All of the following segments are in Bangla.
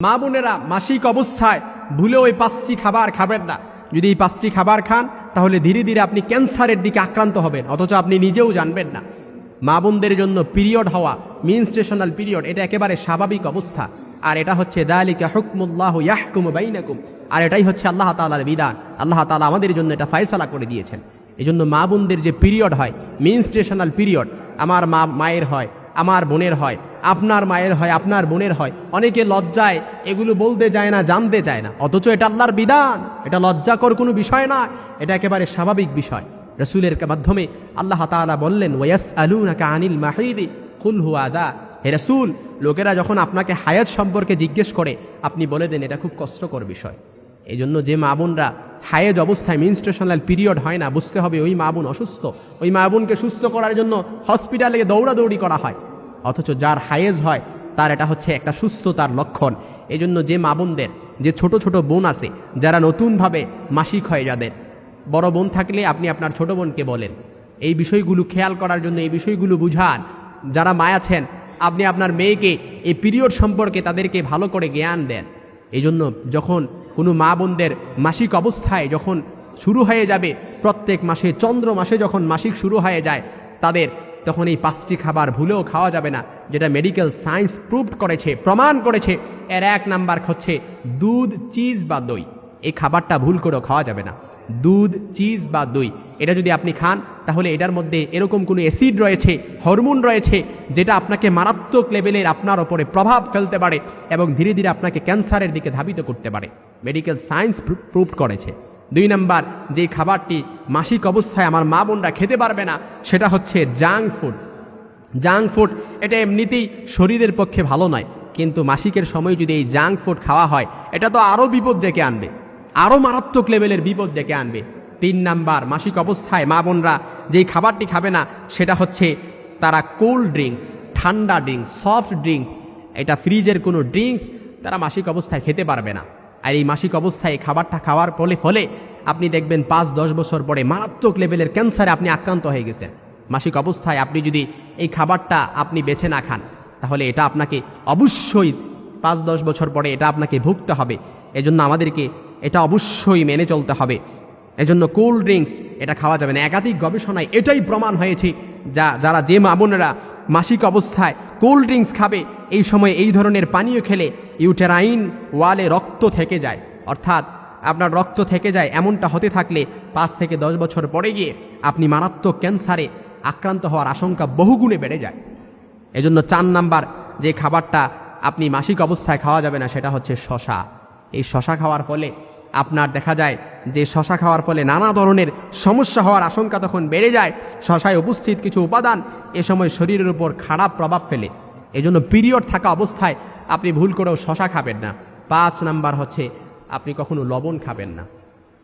মা বোনেরা মাসিক অবস্থায় ভুলেও ওই পাঁচটি খাবার খাবেন না। যদি এই পাঁচটি খাবার খান, তাহলে ধীরে ধীরে আপনি ক্যান্সারের দিকে আক্রান্ত হবেন, অথচ আপনি নিজেও জানবেন না। মা বোনদের জন্য পিরিয়ড হওয়া মিনস্টেশনাল পিরিয়ড, এটা একেবারে স্বাভাবিক অবস্থা। আর এটা হচ্ছে দালিকা হুকমুল্লাহ ইয়াহকুম বাইনাকুম। আর এটাই হচ্ছে আল্লাহ তালার বিধান। আল্লাহ তালা আমাদের জন্য এটা ফয়সালা করে দিয়েছেন। এই জন্য মা বোনদের যে পিরিয়ড হয় মিনস্টেশনাল পিরিয়ড, আমার মা, মায়ের হয় আমার বোনের হয়, আপনার মায়ের হয়, আপনার বোনের হয়। অনেকে লজ্জায় এগুলো বলতে যায় না, জানতে চায় না। অথচ এটা আল্লাহর বিধান। এটা লজ্জাকর কোনো বিষয় না। এটা একেবারে স্বাভাবিক বিষয়। রসুলের মাধ্যমে আল্লাহ তাআলা বললেন ওয়াস আলু নাকা আনিল মাহিদি, কুল হুয়াদা হে রসুল, লোকেরা যখন আপনাকে হায়াত সম্পর্কে জিজ্ঞেস করে, আপনি বলে দেন, এটা খুব কষ্টকর বিষয়। এই জন্য যে মা বোনরা হায়েজ অবস্থায় মিনস্টেশনাল পিরিয়ড হয় না, বুঝতে হবে ওই মা বোন অসুস্থ। ওই মা বোনকে সুস্থ করার জন্য হসপিটালে দৌড়াদৌড়ি করা হয়। অথচ যার হায়েজ হয়, তার এটা হচ্ছে একটা সুস্থতার লক্ষণ। এই জন্য যে মা বোনদের, যে ছোট ছোট বোন আছে, যারা নতুনভাবে মাসিক হয় যাদের, বড় বোন থাকলে আপনি আপনার ছোট বোনকে বলেন। এই বিষয়গুলো খেয়াল করার জন্য, এই বিষয়গুলো বুঝান। যারা মা আছেন, আপনি আপনার মেয়েকে এই পিরিয়ড সম্পর্কে তাদেরকে ভালো করে জ্ঞান দেন। এই জন্য যখন কোনো মা বোনদের মাসিক অবস্থায় যখন শুরু হয়ে যাবে, প্রত্যেক মাসে, চন্দ্র মাসে যখন মাসিক শুরু হয়ে যায়, তাদের তখন এই পাঁচটি খাবার ভুলেও খাওয়া যাবে না, যেটা মেডিকেল সায়েন্স প্রুভড করেছে, প্রমাণ করেছে। এর এক নাম্বার হচ্ছে দুধ চিজ বা দই। এই খাবারটা ভুল করেও খাওয়া যাবে না। দুধ চিজ বা দই, এটা যদি আপনি খান, তাহলে এটার মধ্যে এরকম কোনো অ্যাসিড রয়েছে হরমোন রয়েছে, যেটা আপনাকে মারাত্মক লেভেলের আপনার ওপরে প্রভাব ফেলতে পারে এবং ধীরে ধীরে আপনাকে ক্যান্সারের দিকে ধাবিত করতে পারে। মেডিকেল সায়েন্স প্রুভ করেছে। দুই নাম্বার, যে খাবারটি মাসিক অবস্থায় আমার মা বোনরা খেতে পারবে না, সেটা হচ্ছে জাঙ্ক ফুড জাঙ্ক ফুড এটা এমনিতেই শরীরের পক্ষে ভালো নয়, কিন্তু মাসিকের সময় যদি এই জাঙ্ক ফুড খাওয়া হয়, এটা তো আরও বিপদ ডেকে আনবে, আরও মারাত্মক লেভেলের বিপদ ডেকে আনবে। তিন নাম্বার, মাসিক অবস্থায় মা বোনরা যেই খাবারটি খাবে না, সেটা হচ্ছে তারা কোল্ড ড্রিঙ্কস ঠান্ডা ড্রিঙ্কস সফট ড্রিঙ্কস এটা ফ্রিজের কোনো ড্রিঙ্কস তারা মাসিক অবস্থায় খেতে পারবে না। আর এই মাসিক অবস্থায় খাবারটা খাওয়ার ফলে ফলে আপনি দেখবেন পাঁচ, দশ বছর পরে মারাত্মক লেভেলের ক্যান্সারে আপনি আক্রান্ত হয়ে গেছেন। মাসিক অবস্থায় আপনি যদি এই খাবারটা আপনি বেছে না খান, তাহলে এটা আপনাকে অবশ্যই পাঁচ, দশ বছর পরে এটা আপনাকে ভুগতে হবে। এজন্য আমাদেরকে এটা অবশ্যই মেনে চলতে হবে। এজন্য কোল্ড ড্রিঙ্কস এটা খাওয়া যাবে না। একাধিক গবেষণায় এটাই প্রমাণ হয়েছে, যা, যারা যে মা বোনেরা মাসিক অবস্থায় কোল্ড ড্রিঙ্কস খাবে, এই সময় এই ধরনের পানীয় খেলে ইউটেরাইন ওয়ালে রক্ত থেকে যায়। অর্থাৎ আপনার রক্ত থেকে যায়, এমনটা হতে থাকলে পাঁচ থেকে দশ বছর পরে গিয়ে আপনি মারাত্মক ক্যান্সারে আক্রান্ত হওয়ার আশঙ্কা বহুগুণে বেড়ে যায়। এজন্য চার নাম্বার যে খাবারটা আপনি মাসিক অবস্থায় খাওয়া যাবে না, সেটা হচ্ছে শশা। এই শশা খাওয়ার ফলে আপনার দেখা যায় যে শশা খাওয়ার ফলে নানা ধরনের সমস্যা হওয়ার আশঙ্কা তখন বেড়ে যায়। শশায় উপস্থিত কিছু উপাদান এ সময় শরীরের উপর খারাপ প্রভাব ফেলে। এজন্য পিরিয়ড থাকা অবস্থায় আপনি ভুল করেও শশা খাবেন না। পাঁচ নাম্বার হচ্ছে আপনি কখনো লবণ খাবেন না।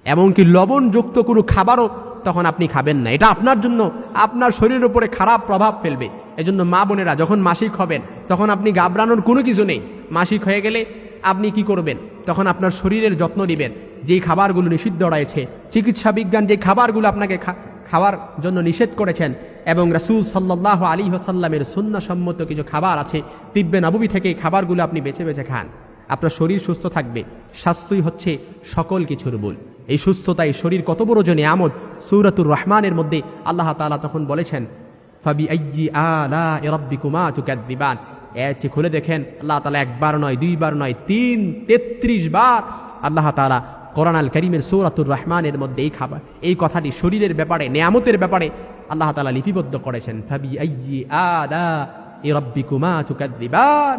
এমনকি লবণযুক্ত কোনো খাবারও তখন আপনি খাবেন না। এটা আপনার জন্য আপনার শরীরের উপরে খারাপ প্রভাব ফেলবে। এজন্য মা বোনেরা যখন মাসিক হবেন, তখন আপনি ঘাবড়ানোর কোনো কিছু নেই। মাসিক হয়ে গেলে আপনি কি করবেন? তখন আপনার শরীরের যত্ন নেবেন। যেই খাবারগুলো নিষিদ্ধ রয়েছে, চিকিৎসা বিজ্ঞান যে খাবারগুলো আপনাকে খাওয়ার জন্য নিষেধ করেছেন এবং রাসুল সাল্লাহ আলী হাসাল্লামের সুন্নাসম্মত কিছু খাবার আছে, তিব্বে নবী থেকে এই খাবারগুলো আপনি বেছে বেছে খান। আপনার শরীর সুস্থ থাকবে। স্বাস্থ্যই হচ্ছে সকল কিছুর মূল। এই সুস্থতায় শরীর কত বড় জনে নিয়ামত, সৌরাতুর রহমানের মধ্যে আল্লাহ তাআলা তখন বলেছেন ফাবি আলা রব্বিকুমা তুকাদ্দিবান এটি খুলে দেখেন, আল্লাহ তালা একবার নয়, দুইবার নয়, তিন, তেত্রিশ বার আল্লাহ তালা কোরআন আল করিমের সৌরাতুর রহমানের মধ্যে এই খাবার, এই কথাটি শরীরের ব্যাপারে, নিয়ামতের ব্যাপারে আল্লাহ তালা লিপিবদ্ধ করেছেন। ফাবি আইয়ি আলা রব্বিকুমা তুকাদ্দিবান।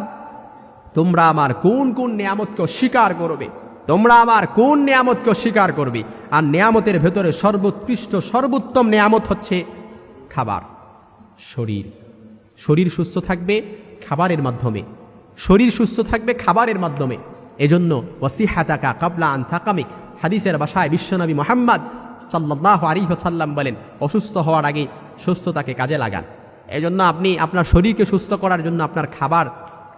তোমরা আমার কোন কোন নিয়ামতকে অস্বীকার করবে? তোমরা আমার কোন নিয়ামতকে অস্বীকার করবে? আর নিয়ামতের ভেতরে সর্বোৎকৃষ্ট, সর্বোত্তম নিয়ামত হচ্ছে খাবার, শরীর। শরীর সুস্থ থাকবে খাবারের মাধ্যমে। শরীর সুস্থ থাকবে খাবারের মাধ্যমে। এজন্য ওয়াসিহাতাকা কাবলা আন থাকামিক হাদিসের বাসায় বিশ্বনবী মোহাম্মদ সাল্লাহ আলী সাল্লাম বলেন, অসুস্থ হওয়ার আগে সুস্থতাকে কাজে লাগান। এজন্য আপনি আপনার শরীরকে সুস্থ করার জন্য আপনার খাবার,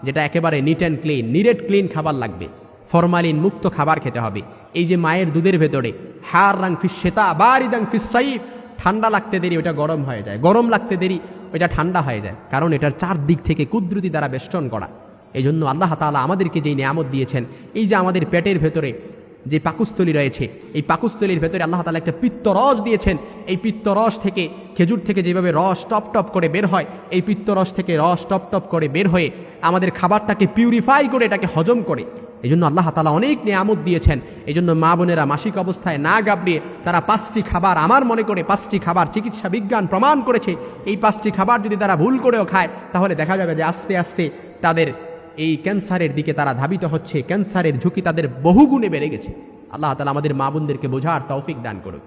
যেটা একেবারে নিট অ্যান্ড ক্লিন নিরেট ক্লিন খাবার লাগবে। ফরমালিন মুক্ত খাবার খেতে হবে। এই যে মায়ের দুধের ভেতরে, হার রাং ফিস শ্বেতা বারিদাং ফিস সাইফ, ঠান্ডা লাগতে দেরি, ওটা গরম হয়ে যায়। গরম লাগতে দেরি ওইটা ঠান্ডা হয়ে যায়। কারণ এটার চার দিক থেকে কুদরতি দ্বারা বেষ্টন করা। এই জন্য আল্লাহ তাআলা আমাদেরকে যেই নিয়ামত দিয়েছেন, এই যে আমাদের পেটের ভেতরে যে পাকুস্থলী রয়েছে, এই পাকুস্থলীর ভেতরে আল্লাহ তালা একটা পিত্তরস দিয়েছেন। এই পিত্তরস থেকে খেজুর থেকে যেভাবে রস টপ টপ করে বের হয়, এই পিত্তরস থেকে রস টপ টপ করে বের হয়ে আমাদের খাবারটাকে পিউরিফাই করে, এটাকে হজম করে। এই জন্য আল্লাহ তালা অনেক নিয়ামত দিয়েছেন। এই জন্য মা বোনেরা মাসিক অবস্থায় না গাবড়িয়ে তারা পাঁচটি খাবার, আমার মনে করে পাঁচটি খাবার চিকিৎসা বিজ্ঞান প্রমাণ করেছে। এই পাঁচটি খাবার যদি তারা ভুল করেও খায়, তাহলে দেখা যাবে যে আস্তে আস্তে তাদের এই ক্যান্সারের দিকে তারা ধাবিত হচ্ছে, ক্যান্সারের ঝুঁকি তাদের বহুগুণে বেড়ে গেছে। আল্লাহ তালা আমাদের মা বোনদেরকে বোঝার তৌফিক দান করুক